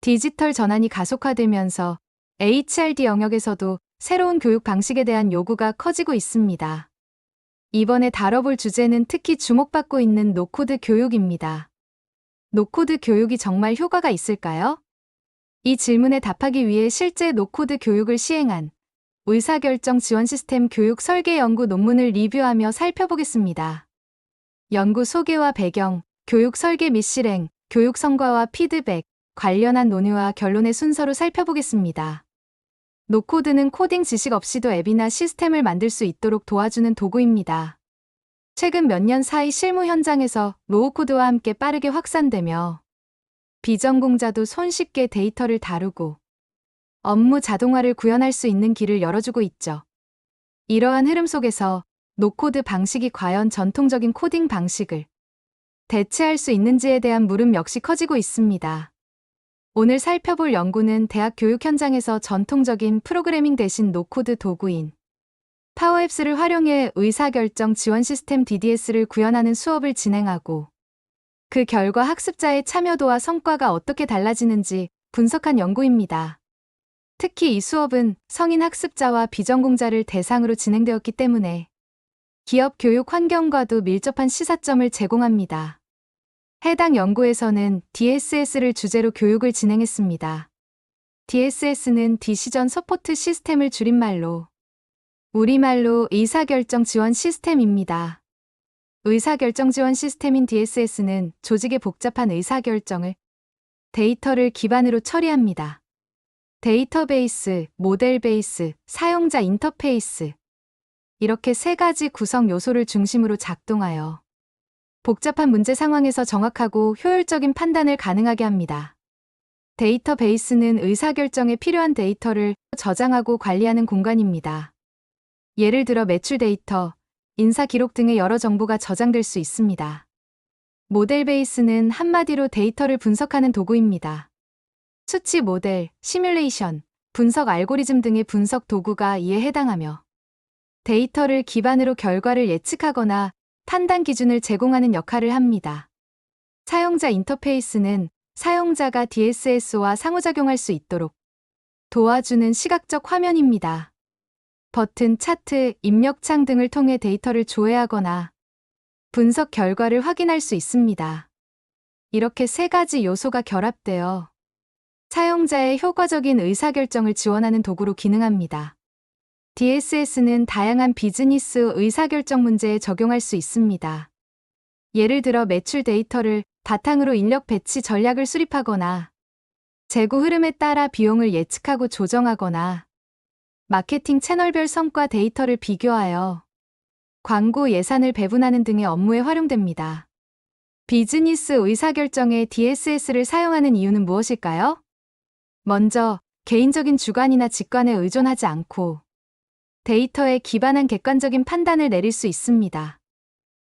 디지털 전환이 가속화되면서 HRD 영역에서도 새로운 교육 방식에 대한 요구가 커지고 있습니다. 이번에 다뤄볼 주제는 특히 주목받고 있는 노코드 교육입니다. 노코드 교육이 정말 효과가 있을까요? 이 질문에 답하기 위해 실제 노코드 교육을 시행한 의사결정 지원 시스템 교육 설계 연구 논문을 리뷰하며 살펴보겠습니다. 연구 소개와 배경, 교육 설계 및 실행, 교육 성과와 피드백, 관련한 논의와 결론의 순서로 살펴보겠습니다. 노코드는 코딩 지식 없이도 앱이나 시스템을 만들 수 있도록 도와주는 도구입니다. 최근 몇 년 사이 실무 현장에서 로우코드와 함께 빠르게 확산되며 비전공자도 손쉽게 데이터를 다루고 업무 자동화를 구현할 수 있는 길을 열어주고 있죠. 이러한 흐름 속에서 노코드 방식이 과연 전통적인 코딩 방식을 대체할 수 있는지에 대한 물음 역시 커지고 있습니다. 오늘 살펴볼 연구는 대학 교육 현장에서 전통적인 프로그래밍 대신 노코드 도구인 파워앱스를 활용해 의사결정 지원 시스템 DDS를 구현하는 수업을 진행하고 그 결과 학습자의 참여도와 성과가 어떻게 달라지는지 분석한 연구입니다. 특히 이 수업은 성인 학습자와 비전공자를 대상으로 진행되었기 때문에 기업 교육 환경과도 밀접한 시사점을 제공합니다. 해당 연구에서는 DSS를 주제로 교육을 진행했습니다. DSS는 디시전 서포트 시스템을 줄임말로 우리말로 의사결정 지원 시스템입니다. 의사결정 지원 시스템인 DSS는 조직의 복잡한 의사결정을 데이터를 기반으로 처리합니다. 데이터베이스, 모델 베이스, 사용자 인터페이스 이렇게 세 가지 구성 요소를 중심으로 작동하여 복잡한 문제 상황에서 정확하고 효율적인 판단을 가능하게 합니다. 데이터베이스는 의사결정에 필요한 데이터를 저장하고 관리하는 공간입니다. 예를 들어 매출 데이터, 인사 기록 등의 여러 정보가 저장될 수 있습니다. 모델 베이스는 한마디로 데이터를 분석하는 도구입니다. 수치 모델, 시뮬레이션, 분석 알고리즘 등의 분석 도구가 이에 해당하며 데이터를 기반으로 결과를 예측하거나 판단 기준을 제공하는 역할을 합니다. 사용자 인터페이스는 사용자가 DSS와 상호작용할 수 있도록 도와주는 시각적 화면입니다. 버튼, 차트, 입력창 등을 통해 데이터를 조회하거나 분석 결과를 확인할 수 있습니다. 이렇게 세 가지 요소가 결합되어 사용자의 효과적인 의사결정을 지원하는 도구로 기능합니다. DSS는 다양한 비즈니스 의사결정 문제에 적용할 수 있습니다. 예를 들어 매출 데이터를 바탕으로 인력 배치 전략을 수립하거나 재고 흐름에 따라 비용을 예측하고 조정하거나 마케팅 채널별 성과 데이터를 비교하여 광고 예산을 배분하는 등의 업무에 활용됩니다. 비즈니스 의사결정에 DSS를 사용하는 이유는 무엇일까요? 먼저, 개인적인 주관이나 직관에 의존하지 않고 데이터에 기반한 객관적인 판단을 내릴 수 있습니다.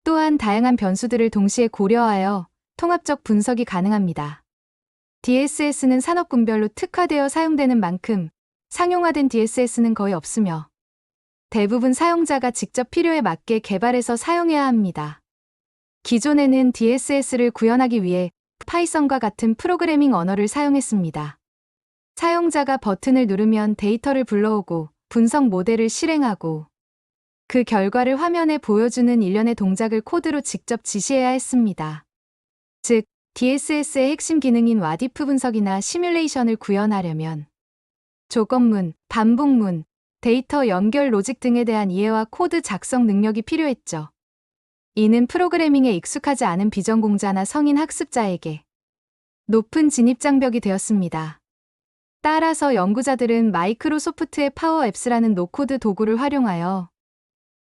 또한 다양한 변수들을 동시에 고려하여 통합적 분석이 가능합니다. DSS는 산업군별로 특화되어 사용되는 만큼 상용화된 DSS는 거의 없으며 대부분 사용자가 직접 필요에 맞게 개발해서 사용해야 합니다. 기존에는 DSS를 구현하기 위해 파이썬과 같은 프로그래밍 언어를 사용했습니다. 사용자가 버튼을 누르면 데이터를 불러오고 분석 모델을 실행하고 그 결과를 화면에 보여주는 일련의 동작을 코드로 직접 지시해야 했습니다. 즉, DSS의 핵심 기능인 와디프 분석이나 시뮬레이션을 구현하려면 조건문, 반복문, 데이터 연결 로직 등에 대한 이해와 코드 작성 능력이 필요했죠. 이는 프로그래밍에 익숙하지 않은 비전공자나 성인 학습자에게 높은 진입장벽이 되었습니다. 따라서 연구자들은 마이크로소프트의 파워앱스라는 노코드 도구를 활용하여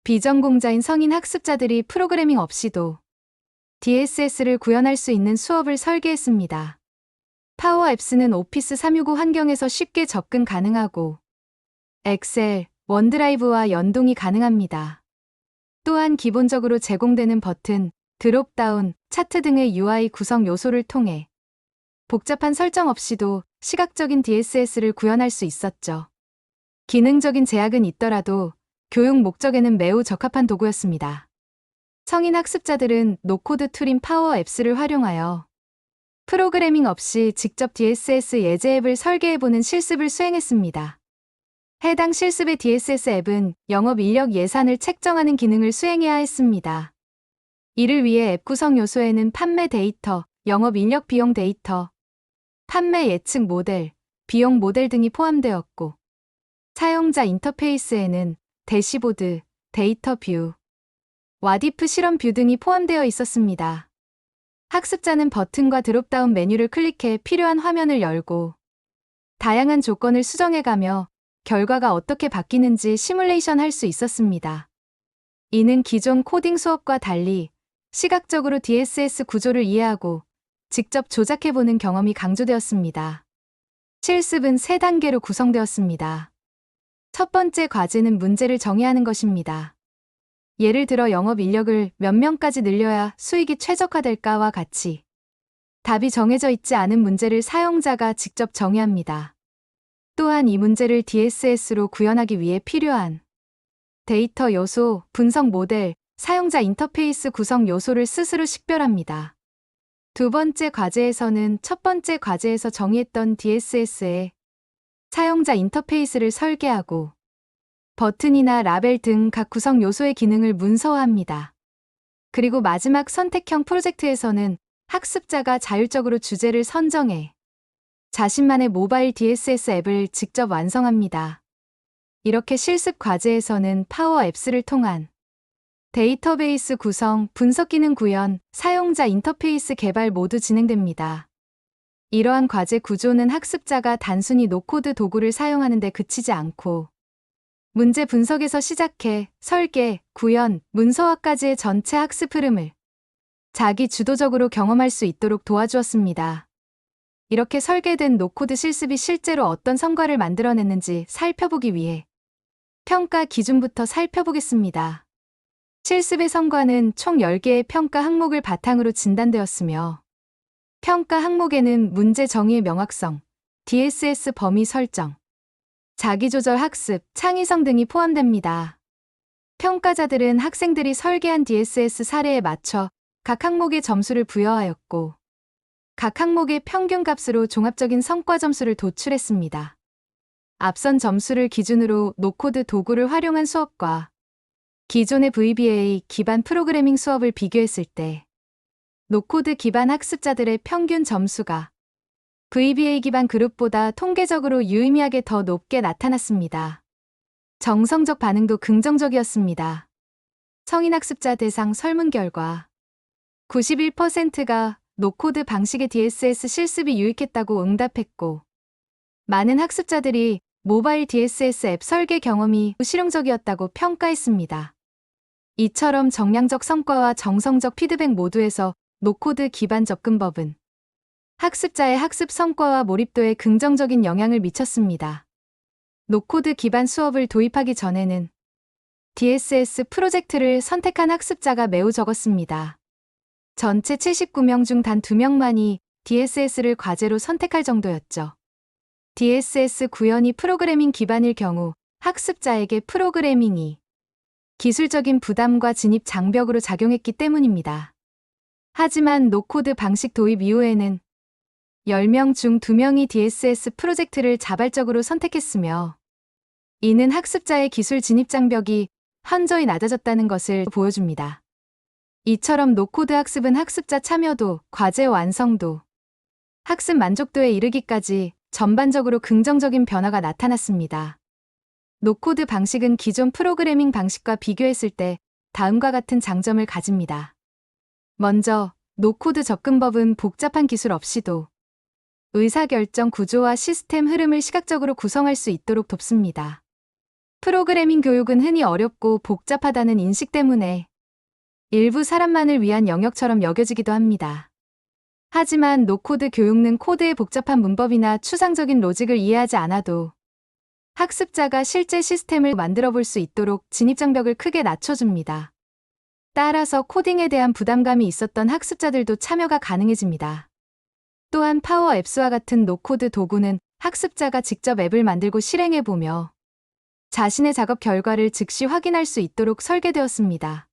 비전공자인 성인 학습자들이 프로그래밍 없이도 DSS를 구현할 수 있는 수업을 설계했습니다. 파워앱스는 오피스 365 환경에서 쉽게 접근 가능하고 엑셀, 원드라이브와 연동이 가능합니다. 또한 기본적으로 제공되는 버튼, 드롭다운, 차트 등의 UI 구성 요소를 통해 복잡한 설정 없이도 시각적인 DSS를 구현할 수 있었죠. 기능적인 제약은 있더라도 교육 목적에는 매우 적합한 도구였습니다. 성인 학습자들은 노코드 툴인 파워 앱스를 활용하여 프로그래밍 없이 직접 DSS 예제 앱을 설계해보는 실습을 수행했습니다. 해당 실습의 DSS 앱은 영업 인력 예산을 책정하는 기능을 수행해야 했습니다. 이를 위해 앱 구성 요소에는 판매 데이터, 영업 인력 비용 데이터, 판매 예측 모델, 비용 모델 등이 포함되었고, 사용자 인터페이스에는 대시보드, 데이터 뷰, 와디프 실험 뷰 등이 포함되어 있었습니다. 학습자는 버튼과 드롭다운 메뉴를 클릭해 필요한 화면을 열고 다양한 조건을 수정해가며 결과가 어떻게 바뀌는지 시뮬레이션 할 수 있었습니다. 이는 기존 코딩 수업과 달리 시각적으로 DSS 구조를 이해하고 직접 조작해보는 경험이 강조되었습니다. 실습은 세 단계로 구성되었습니다. 첫 번째 과제는 문제를 정의하는 것입니다. 예를 들어 영업 인력을 몇 명까지 늘려야 수익이 최적화될까와 같이 답이 정해져 있지 않은 문제를 사용자가 직접 정의합니다. 또한 이 문제를 DSS로 구현하기 위해 필요한 데이터 요소, 분석 모델, 사용자 인터페이스 구성 요소를 스스로 식별합니다. 두 번째 과제에서는 첫 번째 과제에서 정의했던 DSS의 사용자 인터페이스를 설계하고 버튼이나 라벨 등 각 구성 요소의 기능을 문서화합니다. 그리고 마지막 선택형 프로젝트에서는 학습자가 자율적으로 주제를 선정해 자신만의 모바일 DSS 앱을 직접 완성합니다. 이렇게 실습 과제에서는 파워 앱스를 통한 데이터베이스 구성, 분석 기능 구현, 사용자 인터페이스 개발 모두 진행됩니다. 이러한 과제 구조는 학습자가 단순히 노코드 도구를 사용하는 데 그치지 않고 문제 분석에서 시작해 설계, 구현, 문서화까지의 전체 학습 흐름을 자기 주도적으로 경험할 수 있도록 도와주었습니다. 이렇게 설계된 노코드 실습이 실제로 어떤 성과를 만들어냈는지 살펴보기 위해 평가 기준부터 살펴보겠습니다. 실습의 성과는 총 10개의 평가 항목을 바탕으로 진단되었으며 평가 항목에는 문제 정의의 명확성, DSS 범위 설정, 자기조절 학습, 창의성 등이 포함됩니다. 평가자들은 학생들이 설계한 DSS 사례에 맞춰 각 항목의 점수를 부여하였고, 각 항목의 평균 값으로 종합적인 성과 점수를 도출했습니다. 앞선 점수를 기준으로 노코드 도구를 활용한 수업과 기존의 VBA 기반 프로그래밍 수업을 비교했을 때 노코드 기반 학습자들의 평균 점수가 VBA 기반 그룹보다 통계적으로 유의미하게 더 높게 나타났습니다. 정성적 반응도 긍정적이었습니다. 성인 학습자 대상 설문 결과 91%가 노코드 방식의 DSS 실습이 유익했다고 응답했고, 많은 학습자들이 모바일 DSS 앱 설계 경험이 실용적이었다고 평가했습니다. 이처럼 정량적 성과와 정성적 피드백 모두에서 노코드 기반 접근법은 학습자의 학습 성과와 몰입도에 긍정적인 영향을 미쳤습니다. 노코드 기반 수업을 도입하기 전에는 DSS 프로젝트를 선택한 학습자가 매우 적었습니다. 전체 79명 중 단 2명만이 DSS를 과제로 선택할 정도였죠. DSS 구현이 프로그래밍 기반일 경우 학습자에게 프로그래밍이 기술적인 부담과 진입 장벽으로 작용했기 때문입니다. 하지만 노코드 방식 도입 이후에는 10명 중 2명이 DSS 프로젝트를 자발적으로 선택했으며 이는 학습자의 기술 진입 장벽이 현저히 낮아졌다는 것을 보여줍니다. 이처럼 노코드 학습은 학습자 참여도, 과제 완성도, 학습 만족도에 이르기까지 전반적으로 긍정적인 변화가 나타났습니다. 노코드 방식은 기존 프로그래밍 방식과 비교했을 때 다음과 같은 장점을 가집니다. 먼저, 노코드 접근법은 복잡한 기술 없이도 의사결정 구조와 시스템 흐름을 시각적으로 구성할 수 있도록 돕습니다. 프로그래밍 교육은 흔히 어렵고 복잡하다는 인식 때문에 일부 사람만을 위한 영역처럼 여겨지기도 합니다. 하지만 노코드 교육은 코드의 복잡한 문법이나 추상적인 로직을 이해하지 않아도 학습자가 실제 시스템을 만들어 볼 수 있도록 진입장벽을 크게 낮춰줍니다. 따라서 코딩에 대한 부담감이 있었던 학습자들도 참여가 가능해집니다. 또한 파워 앱스와 같은 노코드 도구는 학습자가 직접 앱을 만들고 실행해보며 자신의 작업 결과를 즉시 확인할 수 있도록 설계되었습니다.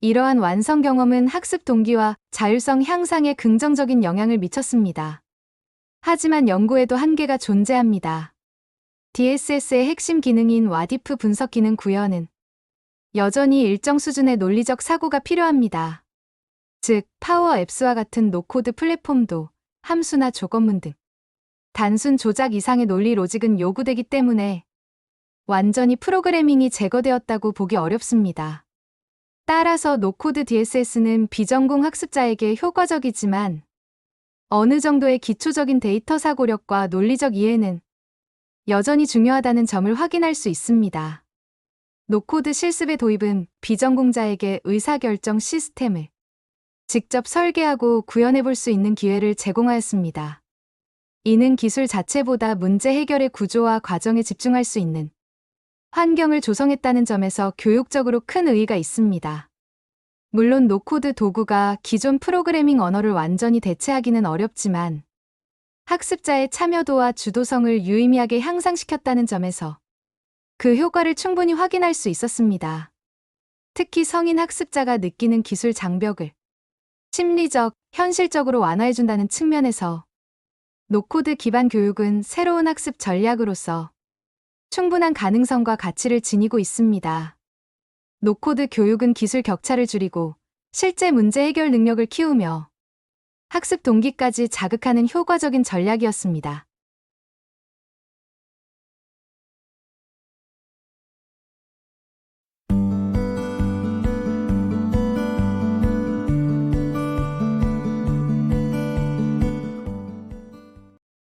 이러한 완성 경험은 학습 동기와 자율성 향상에 긍정적인 영향을 미쳤습니다. 하지만 연구에도 한계가 존재합니다. DSS의 핵심 기능인 와디프 분석 기능 구현은 여전히 일정 수준의 논리적 사고가 필요합니다. 즉, 파워 앱스와 같은 노코드 플랫폼도 함수나 조건문 등 단순 조작 이상의 논리 로직은 요구되기 때문에 완전히 프로그래밍이 제거되었다고 보기 어렵습니다. 따라서 노코드 DSS는 비전공 학습자에게 효과적이지만 어느 정도의 기초적인 데이터 사고력과 논리적 이해는 여전히 중요하다는 점을 확인할 수 있습니다. 노코드 실습의 도입은 비전공자에게 의사결정 시스템을 직접 설계하고 구현해 볼 수 있는 기회를 제공하였습니다. 이는 기술 자체보다 문제 해결의 구조와 과정에 집중할 수 있는 환경을 조성했다는 점에서 교육적으로 큰 의의가 있습니다. 물론 노코드 도구가 기존 프로그래밍 언어를 완전히 대체하기는 어렵지만 학습자의 참여도와 주도성을 유의미하게 향상시켰다는 점에서 그 효과를 충분히 확인할 수 있었습니다. 특히 성인 학습자가 느끼는 기술 장벽을 심리적, 현실적으로 완화해준다는 측면에서 노코드 기반 교육은 새로운 학습 전략으로서 충분한 가능성과 가치를 지니고 있습니다. 노코드 교육은 기술 격차를 줄이고 실제 문제 해결 능력을 키우며 학습 동기까지 자극하는 효과적인 전략이었습니다.